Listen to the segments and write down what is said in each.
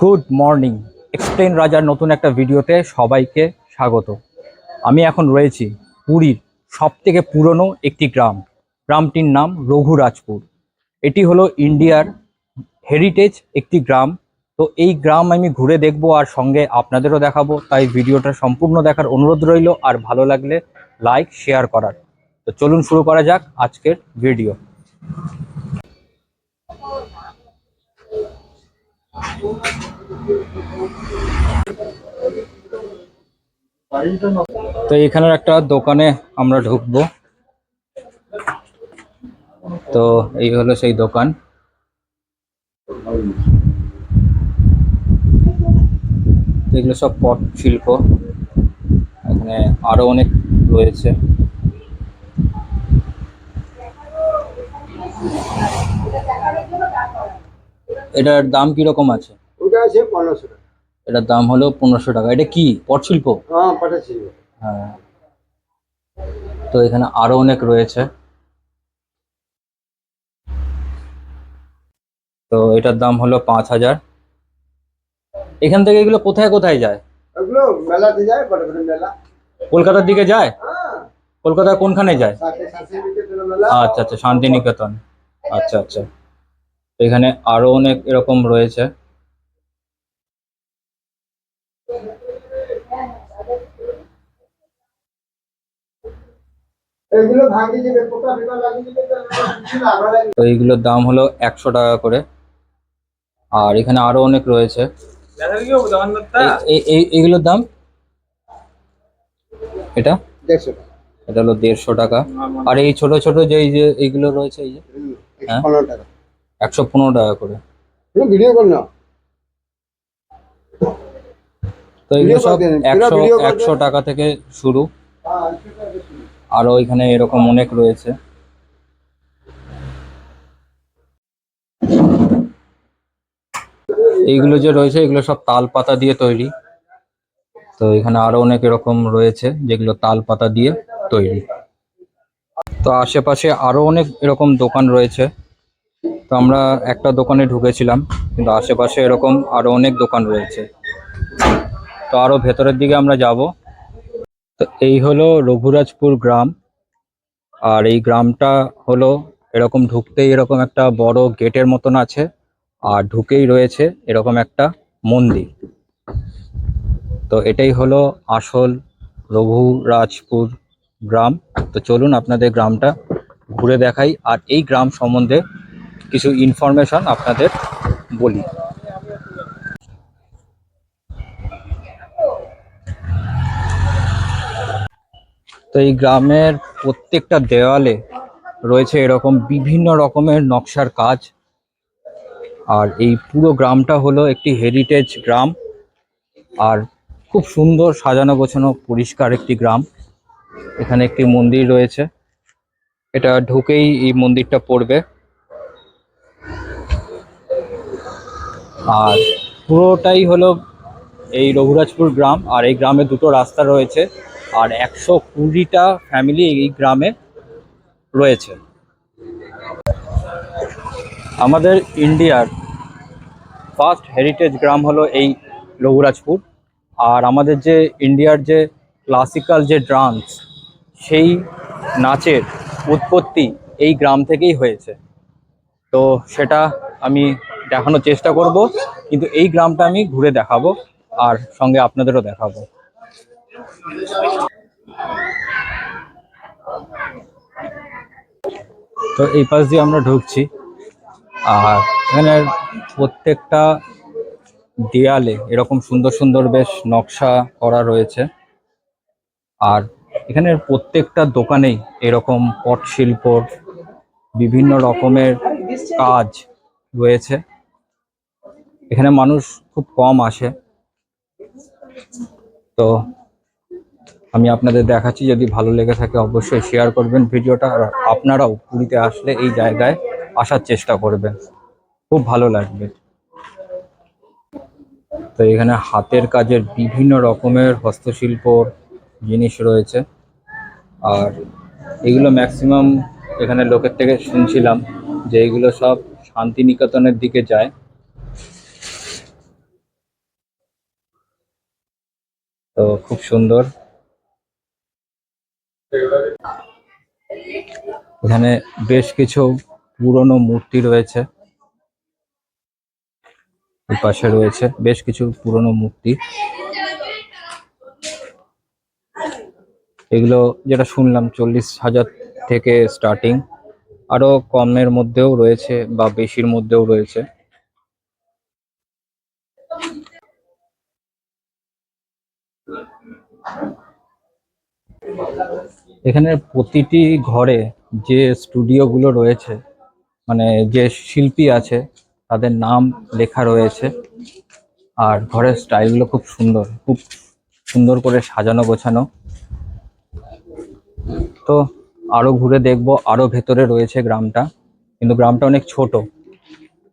Good morning. Explain রাজার নতুন একটা ভিডিওতে সবাইকে স্বাগত। আমি এখন রয়েছি পুরীর সব থেকে পুরনো একটি গ্রাম। গ্রামটির নাম রঘুরাজপুর। এটি হলো ইন্ডিয়ার হেরিটেজ একটি গ্রাম। তো এই গ্রাম আমি ঘুরে দেখব আর সঙ্গে আপনাদেরও দেখাবো। তাই ভিডিওটা সম্পূর্ণ দেখার অনুরোধ রইল আর ভালো লাগলে লাইক শেয়ার করার। তো চলুন শুরু করা যাক আজকের ভিডিও তো এখানের একটা দোকানে আমরা ঢুকবো। তো এই হলো সেই দোকান। এগুলো সব পট শিল্প। এখানে আরও অনেক রয়েছে। এটার দাম কীরকম আছে? আছে পনেরোশো টাকা। এটার দাম হলো পনেরোশো টাকা। এটা কি? পট শিল্প? হ্যাঁ পাঠাচ্ছি হ্যাঁ। তো এখানে আরও অনেক রয়েছে। তো এটার দাম হলো পাঁচ হাজার। এখান থেকে এগুলো কোথায় কোথায় যায়? ওগুলো মেলাতে যায় বড় বড় মেলা। কলকাতার দিকে যায়? হ্যাঁ। কলকাতার কোনখানে যায়? আচ্ছা আচ্ছা শান্তিনিকেতন। আচ্ছা আচ্ছা। এখানে আরও অনেক এরকম রয়েছে। তো এইগুলোর দাম হলো একশো টাকা করে। আর এখানে আরও অনেক রয়েছে। এই- এই- এই- এইগুলোর দাম? এটা? এটা হলো দেড়শো টাকা। আর এই ছোট ছোট যে এই যে এইগুলো রয়েছে এই যে হ্যাঁ? একশো পনেরো টাকা করে। তো এগুলো সব একশো একশো টাকা থেকে শুরু। হ্যাঁ, আরও এখানে এরকম অনেক রয়েছে। এইগুলো যে রয়েছে এগুলো সব তাল পাতা দিয়ে তৈরি। তো এখানে আরও অনেক এরকম রয়েছে যেগুলো তাল পাতা দিয়ে তৈরি। তো আশেপাশে আরও অনেক এরকম দোকান রয়েছে। তো আমরা একটা দোকানে ঢুকেছিলাম কিন্তু আশেপাশে এরকম আরও অনেক দোকান রয়েছে। তো আরও ভেতরের দিকে আমরা যাব। তো এই হলো রঘুরাজপুর গ্রাম। আর এই গ্রামটা হলো এরকম ঢুকতেই এরকম একটা বড় গেটের মতন আছে, আর ঢুকেই রয়েছে এরকম একটা মন্দির। তো এটাই হলো আসল রঘুরাজপুর গ্রাম। তো চলুন আপনাদের গ্রামটা ঘুরে দেখাই, আর এই গ্রাম সম্বন্ধে কিছু ইনফরমেশন আপনাদের বলি। এই গ্রামের প্রত্যেকটা দেওয়ালে রয়েছে এরকম বিভিন্ন রকমের নকশার কাজ। আর এই পুরো গ্রামটা হলো একটি হেরিটেজ গ্রাম। আর খুব সুন্দর সাজানো গোছানো পরিষ্কার একটি গ্রাম। এখানে একটি মন্দির রয়েছে। এটা ঢুকেই এই মন্দিরটা পড়বে। আর পুরোটাই হলো এই রঘুরাজপুর গ্রাম। আর এই গ্রামে দুটো রাস্তা রয়েছে। আর একশো কুড়িটা ফ্যামিলি এই গ্রামে রয়েছে। আমাদের ইন্ডিয়ার ফার্স্ট হেরিটেজ গ্রাম হলো এই রঘুরাজপুর আর আমাদের যে ইন্ডিয়ার যে ক্লাসিক্যাল যে ডান্স সেই নাচের উৎপত্তি এই গ্রাম থেকেই হয়েছে। তো সেটা আমি দেখানোর চেষ্টা করব, কিন্তু এই গ্রামটা আমি ঘুরে দেখাবো আর সঙ্গে আপনাদেরও দেখাবো। তো এই পাশ দিয়ে আমরা ঢুকছি। আর এখানে প্রত্যেকটা দেয়ালে এরকম সুন্দর সুন্দর বেশ নকশা করা রয়েছে। আর এখানের প্রত্যেকটা দোকানেই এরকম পট শিল্প বিভিন্ন রকমের কাজ রয়েছে। এখানে মানুষ খুব কম আসে। তো আমি আপনাদের দেখাচ্ছি, যদি ভালো লেগে থাকে অবশ্যই শেয়ার করবেন ভিডিওটা, আর আপনারাও পুরীতে আসলে এই জায়গায় আসার চেষ্টা করবেন। খুব ভালো লাগবে। তো এখানে হাতের কাজের বিভিন্ন রকমের হস্তশিল্পর জিনিস রয়েছে। আর এগুলো ম্যাক্সিমাম এখানে লোকের থেকে শুনছিলাম যে এগুলো সব শান্তিনিকেতনের দিকে যায়। তো খুব সুন্দর। এখানে বেশ কিছু পুরনো মূর্তি রয়েছে। পাশে রয়েছে বেশ কিছু পুরনো মূর্তি। এগুলো যেটা শুনলাম চল্লিশ হাজার থেকে স্টার্টিং আরও কমের মধ্যেও রয়েছে বা বেশির মধ্যেও রয়েছে। এখানে প্রতিটি ঘরে যে স্টুডিওগুলো রয়েছে মানে যে শিল্পী আছে, তাদের নাম লেখা রয়েছে। আর ঘরের স্টাইলগুলো খুব সুন্দর খুব সুন্দর করে সাজানো গোছানো। তো আরও ঘুরে দেখব, আরও ভেতরে রয়েছে গ্রামটা। কিন্তু গ্রামটা অনেক ছোট।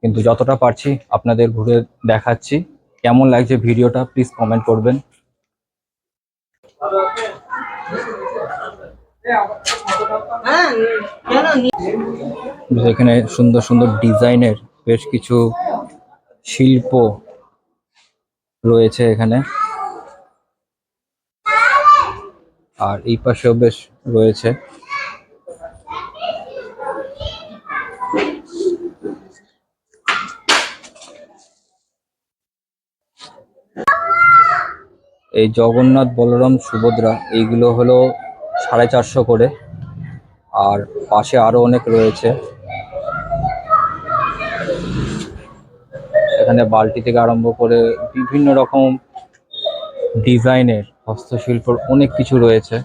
কিন্তু যতটা পারছি আপনাদের ঘুরে দেখাচ্ছি। কেমন লাগছে ভিডিওটা প্লিজ কমেন্ট করবেন। এখানে সুন্দর সুন্দর ডিজাইনের বেশ কিছু শিল্প রয়েছে এখানে। আর এই পাশেও বেশ রয়েছে। এই জগন্নাথ বলরাম সুভদ্রা এইগুলো হলো সাড়ে চারশো করে। আর পাশে আরও অনেক রয়েছে। এখানে বালতি থেকে আরম্ভ করে বিভিন্ন রকম ডিজাইনের হস্তশিল্পর অনেক কিছু রয়েছে।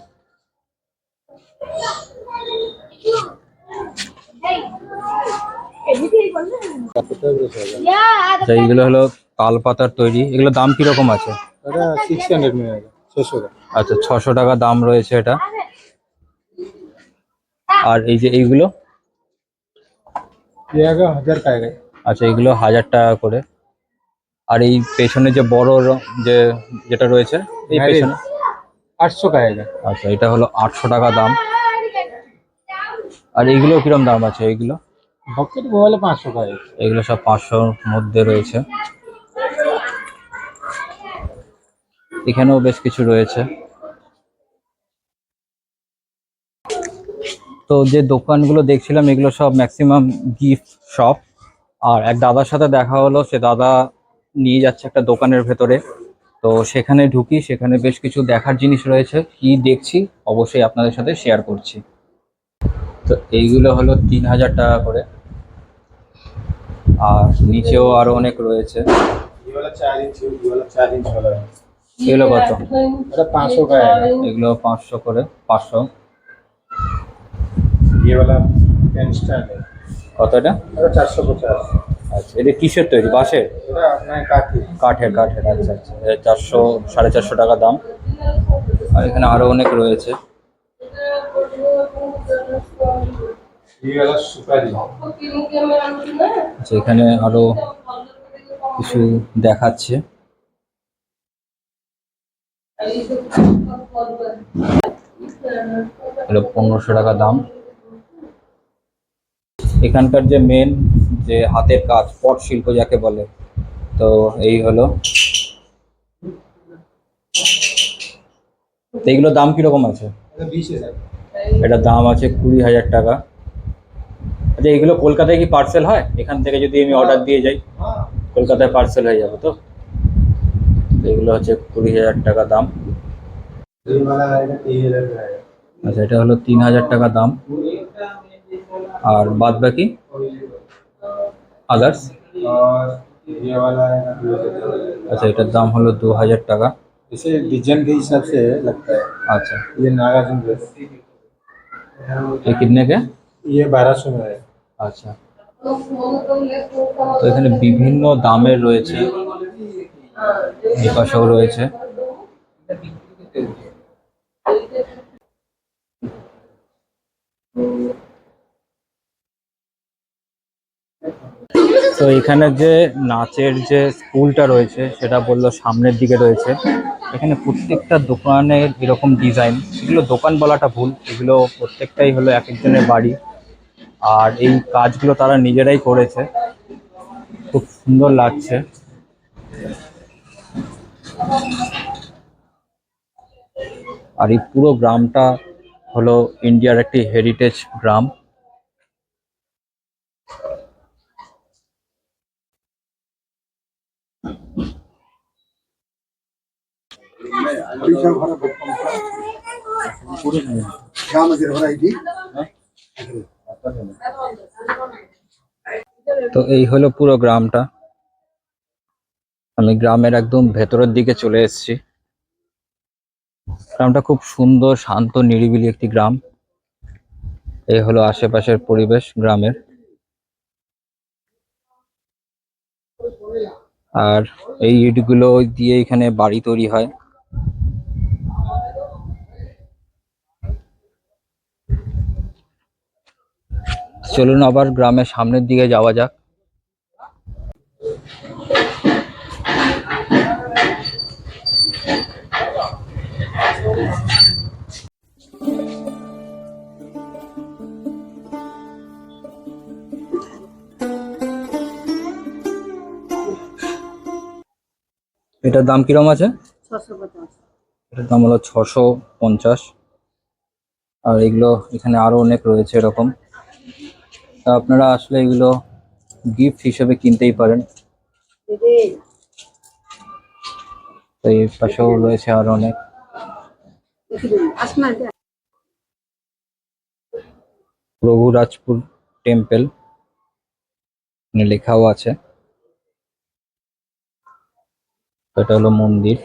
আচ্ছা এইগুলো হলো তাল পাতার তৈরি। এগুলো দাম কীরকম আছে? এটা আচ্ছা 600 আচ্ছা। আচ্ছা, টাকা। দাম রয়েছে এটা। আর এই যে এইগুলো? আচ্ছা এগুলো হাজার টাকা করে। আর এই পেছনে যে বড় যে যেটা রয়েছে আটশো পেছনে? টাকা আচ্ছা এটা হলো 800 টাকা দাম। আর এইগুলো কীরকম দাম আছে? এইগুলো? পাঁচশো মোবাইলে 500 টাকা। এগুলো সব পাঁচশোর মধ্যে রয়েছে। এখানেও বেশ কিছু রয়েছে। তো যে দোকানগুলো দেখছিলাম, এগুলো সব ম্যাক্সিমাম গিফট শপ আর এক দাদার সাথে দেখা হলো, সে দাদা নিয়ে যাচ্ছে একটা দোকানের ভেতরে। তো সেখানে ঢুকি, সেখানে বেশ কিছু দেখার জিনিস রয়েছে। কি দেখছি, অবশ্যই আপনাদের সাথে শেয়ার করছি। তো এইগুলো হলো তিন হাজার টাকা করে। আর নিচেও আরও অনেক রয়েছে। এগুলো কত? এটা পাঁচশো এগুলো পাঁচশো করে পাঁচশো। কত এটা? চারশো পঞ্চাশ আচ্ছা এটা কিসের তৈরি? বাঁশের? কাঠের। কাঠের আচ্ছা আচ্ছা। চারশো সাড়ে চারশো টাকা দাম। আর এখানে আরও অনেক রয়েছে। আচ্ছা, এখানে আরও কিছু দেখাচ্ছে। হলো পনেরোশো টাকা দাম। এখানকার যে মেন যে হাতের কাজ, পট শিল্প যাকে বলে, তো এই হলো। এইগুলোর দাম কীরকম আছে? এটা দাম আছে কুড়ি হাজার টাকা। আচ্ছা এইগুলো কলকাতায় কি পার্সেল হয়? এখান থেকে যদি আমি অর্ডার দিয়ে যাই, কলকাতায় পার্সেল হয়ে যাবে তো? এগুলো হচ্ছে কুড়ি হাজার টাকা দাম ये वाला आएगा तीन हजार का आएगा আচ্ছা এটা হলো তিন হাজার টাকা দাম আর বাদ বাকি আদার্স और ये वाला आएगा दो हजार আচ্ছা এটার দাম হলো দু হাজার টাকা इसे डिजाइन के हिसाब से लगता है আচ্ছা ये नागार्जुन ड्रेस ये कितने के ये बारह सौ में है আচ্ছা তো এখানে বিভিন্ন দামের রয়েছে এই রয়েছে। তো এখানে যে নাচের যে স্কুলটা রয়েছে, সেটা বলল সামনের দিকে রয়েছে। এখানে প্রত্যেকটা দোকানের এরকম ডিজাইন। এগুলো দোকান বলাটা ভুল। এগুলো প্রত্যেকটাই হলো এক একজনের বাড়ি। আর এই কাজগুলো তারা নিজেরাই করেছে। খুব সুন্দর লাগছে। আর এই পুরো গ্রামটা হলো ইন্ডিয়ার একটি হেরিটেজ গ্রাম। তো এই হলো পুরো গ্রামটা। আমি গ্রামের একদম ভেতরের দিকে চলে এসেছি। গ্রামটা খুব সুন্দর, শান্ত, নিরিবিলি একটি গ্রাম। এই হলো আশেপাশের পরিবেশ গ্রামের। আর এই ইটগুলো দিয়ে এখানে বাড়ি তৈরি হয়। চলুন আবার গ্রামের সামনের দিকে যাওয়া যাক। এটার দাম কিরম আছে? এটার দাম হলো ছশো পঞ্চাশ। আর এগুলো এখানে আরও অনেক রয়েছে এরকম। তা আপনারা আসলে এগুলো গিফট হিসেবে কিনতেই পারেন। তো এই পাশেও রয়েছে আরও অনেক। দিদি আসনা টেম্পল। লেখাও আছে। এটা হলো মন্দির।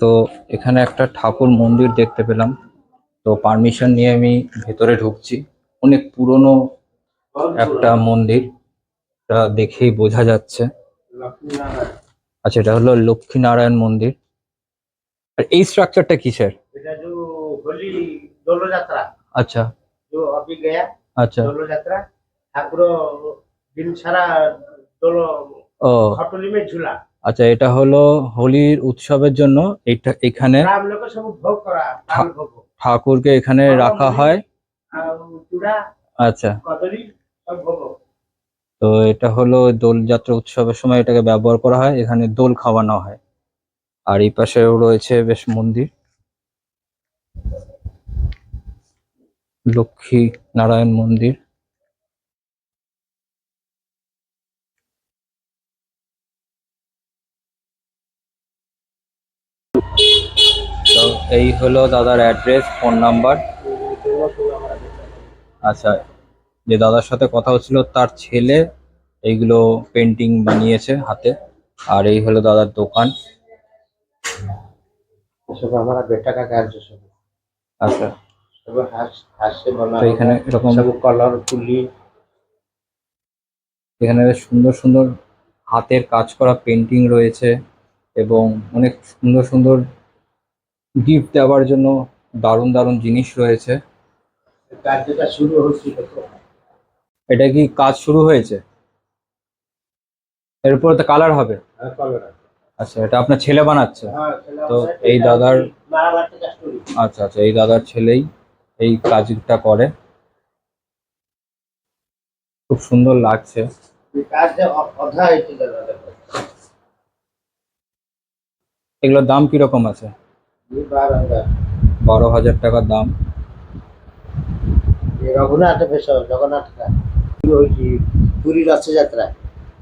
তো এখানে একটা ঠাকুর মন্দির দেখতে পেলাম। তো পারমিশন নিয়ে আমি ভেতরে ঢুকছি। অনেক পুরনো একটা মন্দির। দেখেই বোঝা যাচ্ছে। আচ্ছা এটা হলো লক্ষ্মীনারায়ণ মন্দির। এই স্ট্রাকচারটা কিসের बेटा जो होली दोलो यात्रा আচ্ছা जो अभी गया আচ্ছা दोलो यात्रा ठाकुर दिन सारा दोलो ও खटोली में झूला আচ্ছা এটা হলো হোলির উৎসবের জন্য এটা এখানে राम लोग सब भोग करा राम भोग ঠাকুরকে এখানে রাখা হয় और चूड़ा আচ্ছা कदली सब भोग তো এটা হলো দোলযাত্রা উৎসবের সময় এটাকে ব্যবহার করা হয় এখানে দোল খাওয়ানো হয় আর এই পাশেও রয়েছে বেশ মন্দির। লক্ষ্মী নারায়ণ মন্দির। তো এই হলো দাদার অ্যাড্রেস, ফোন নাম্বার। আচ্ছা যে দাদার সাথে কথা হচ্ছিল, তার ছেলে এইগুলো পেন্টিং বানিয়েছে হাতে। আর এই হলো দাদার দোকান। সব আমার বেটাকা কার্য সব। আচ্ছা। সব এখানে এরকম এখানে সুন্দর সুন্দর হাতের কাজ করা রয়েছে এবং অনেক সুন্দর সুন্দর গিফট দেওয়ার জন্য জিনিস রয়েছে। এটা কি কাজ শুরু হয়েছে? এরপরে তো কালার হবে। কালার আচ্ছা এটা আপনার ছেলে বানাচ্ছে? তো এই দাদার আচ্ছা আচ্ছা এই দাদার ছেলেই এই কাজটা করে। খুব সুন্দর লাগছে। এগুলোর দাম কীরকম আছে? বারো হাজার। টাকার দাম। রঘুনাথ জগন্নাথ রথযাত্রা।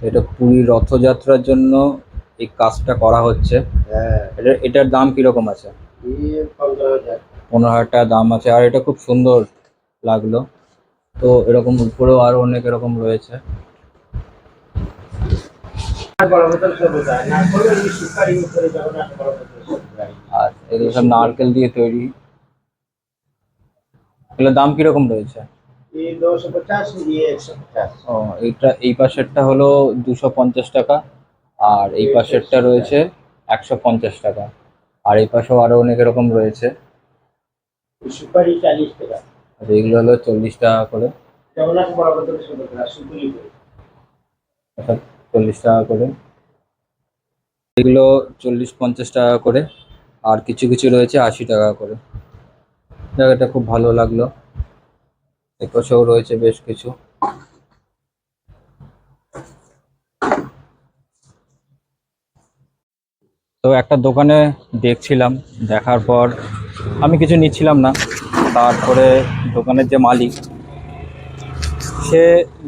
এটা পুরী রথযাত্রার জন্য এই কাজটা করা হচ্ছে। এটা এটার দাম কীরকম আছে? পনেরো হাজার। টাকা দাম আছে আর এটা খুব সুন্দর লাগল। তো এরকম উপরেও আরও অনেক এরকম রয়েছে। আর এগুলো সব নারকেল দিয়ে তৈরি। এগুলোর দাম কীরকম রয়েছে? ও এটা এই পাশেরটা হলো দুশো পঞ্চাশ টাকা। আর এই পাশেরটা রয়েছে একশো পঞ্চাশ টাকা। আর এই পাশেও আরও অনেক এরকম রয়েছে। সুপারি চালিশ টাকা। আর এইগুলো হলো চল্লিশ টাকা করে। অর্থাৎ চল্লিশ টাকা করে। এগুলো চল্লিশ পঞ্চাশ টাকা করে। আর কিছু কিছু রয়েছে আশি টাকা করে। জায়গাটা খুব ভালো লাগল। এপাশেও রয়েছে বেশ কিছু। তো একটা দোকানে দেখছিলাম, দেখার পর আমি কিছু নিচ্ছিলাম না। তারপরে দোকানের যে মালিক, সে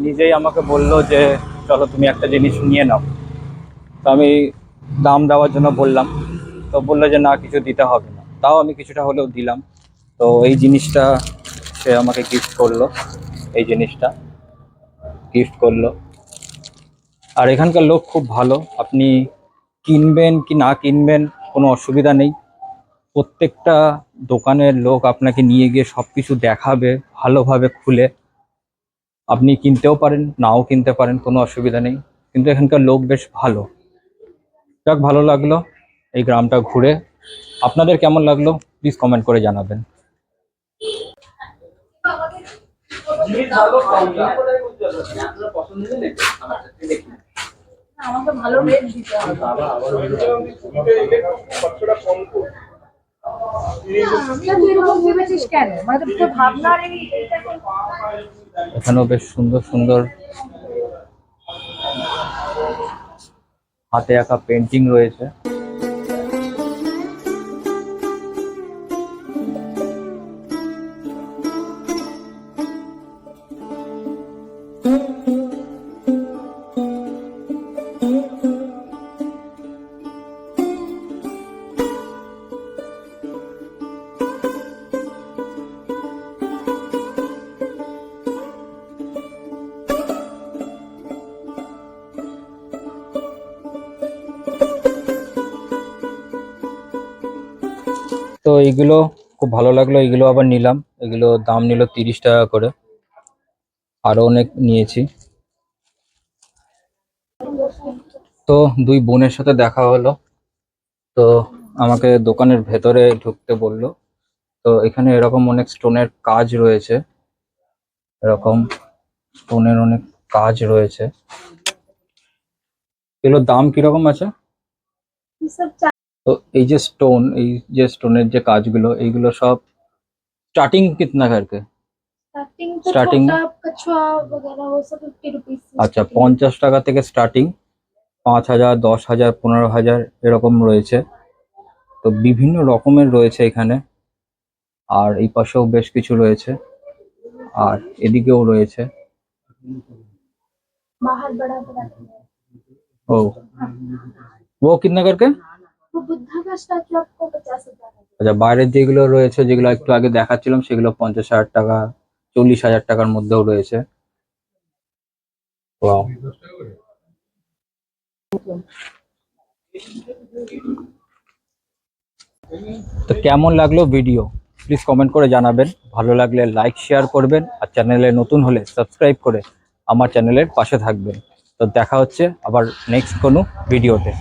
নিজেই আমাকে বলল যে, চলো তুমি একটা জিনিস নিয়ে নাও। তো আমি দাম দেওয়ার জন্য বললাম। তো বলল যে, না, কিছু দিতে হবে না। তাও আমি কিছুটা হলেও দিলাম। তো এই জিনিসটা সে আমাকে গিফট করল, এই জিনিসটা গিফট করল। আর এখানকার লোক খুব ভালো। আপনি কিনবেন কি না কিনবেন কোনো অসুবিধা নেই। প্রত্যেকটা দোকানের লোক আপনাকে নিয়ে গিয়ে সব কিছু দেখাবে, ভালোভাবে খুলে। আপনি কিনতেও পারেন, নাও কিনতে পারেন, কোনো অসুবিধা নেই। কিন্তু এখানকার লোক বেশ ভালো। যাক, ভালো লাগল এই গ্রামটা ঘুরে। আপনাদের কেমন লাগল? প্লিজ কমেন্ট করে জানাবেন। আমাকে ভালো রেট দিতে হবে। মানে এখানেও বেশ সুন্দর সুন্দর হাতে আঁকা পেন্টিং রয়েছে। এইগুলো খুব ভালো লাগল এগুলো আবার নিলাম। এগুলো দাম নিল তিরিশ টাকা করে। আরও অনেক নিয়েছি। তো দুই বোনের সাথে দেখা হলো। তো আমাকে দোকানের ভেতরে ঢুকতে বলল। তো এখানে এরকম অনেক স্টোনের কাজ রয়েছে। এরকম স্টোনের অনেক কাজ রয়েছে। এগুলোর দাম কীরকম আছে? তো এই যে স্টোন এই যে স্টোনের যে কাজগুলো এইগুলো সব স্টার্টিং कितना করকে স্টার্টিং আচ্ছা পঞ্চাশ টাকা থেকে স্টার্টিং পাঁচ হাজার দশ হাজার পনেরো হাজার এরকম রয়েছে। তো বিভিন্ন রকমের রয়েছে এখানে। আর এই পাশেও বেশ কিছু রয়েছে। আর এদিকেও রয়েছে। ও। ও কিতনা করকে আচ্ছা বাইরের যেগুলো রয়েছে, যেগুলো একটু আগে দেখাচ্ছিলাম, সেগুলো পঞ্চাশ হাজার টাকা, চল্লিশ হাজার টাকার মধ্যেও রয়েছে. তো কেমন লাগল ভিডিও? প্লিজ কমেন্ট করে জানাবেন। ভালো লাগলে লাইক শেয়ার করবেন, আর চ্যানেলে নতুন হলে সাবস্ক্রাইব করে আমার চ্যানেলের পাশে থাকবেন। তো দেখা হচ্ছে আবার নেক্সট কোনো ভিডিওতে।